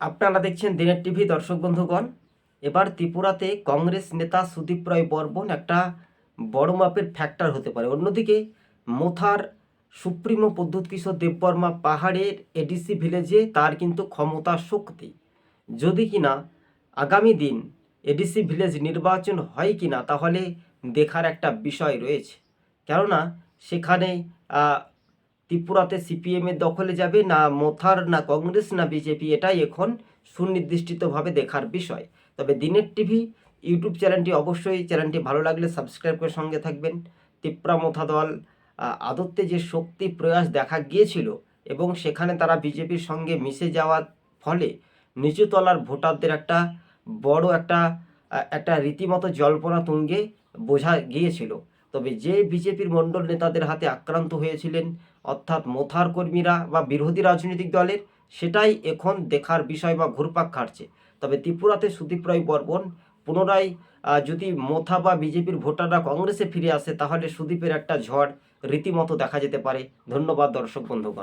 আপনারা দেখছেন দিনের টিভি, দর্শক বন্ধুগণ। এবার ত্রিপুরাতে কংগ্রেস নেতা সুদীপ রায় বর্মন একটা বড় মাপের ফ্যাক্টর হতে পারে। অন্যদিকে মোথার সুপ্রিমো পদ্ধত কিশোর দেববর্মা পাহাড়ের এডিসি ভিলেজে তার কিন্তু ক্ষমতা শক্তি। যদি কিনা আগামী দিন এডিসি ভিলেজ নির্বাচন হয় কিনা, তাহলে দেখার একটা বিষয় রয়েছে। কেননা সেখানে ত্রিপুরাতে সিপিএমের দখলে যাবে না মোথার না কংগ্রেস না বিজেপি এটাই এখন সুনির্দিষ্টভাবে দেখার বিষয়। তবে দিনের টিভি ইউটিউব চ্যানেলটি অবশ্যই চ্যানেলটি ভালো লাগলে সাবস্ক্রাইব করে সঙ্গে থাকবেন। তিপ্রা মোথা দল আহ, আদতে যে শক্তি প্রয়াস দেখা গিয়েছিল এবং সেখানে তারা বিজেপির সঙ্গে মিশে যাওয়ার ফলে নিচুতলার ভোটারদের একটা বড় একটা একটা রীতিমতো জল্পনা তুঙ্গে বোঝা গিয়েছিল। তবে যে বিজেপির মণ্ডল নেতাদের হাতে আক্রান্ত হয়েছিলেন, অর্থাৎ মোথার কর্মীরা বা বিরোধী রাজনৈতিক দলের, সেটাই এখন দেখার বিষয় বা ঘুরপাক খাটছে। তবে ত্রিপুরাতে সুদীপ রায় বর্মন পুনরায় যদি মোথা বা বিজেপির ভোটাররা কংগ্রেসে ফিরে আসে, তাহলে সুদীপের একটা ঝড় রীতিমতো দেখা যেতে পারে। ধন্যবাদ দর্শক বন্ধুগণ।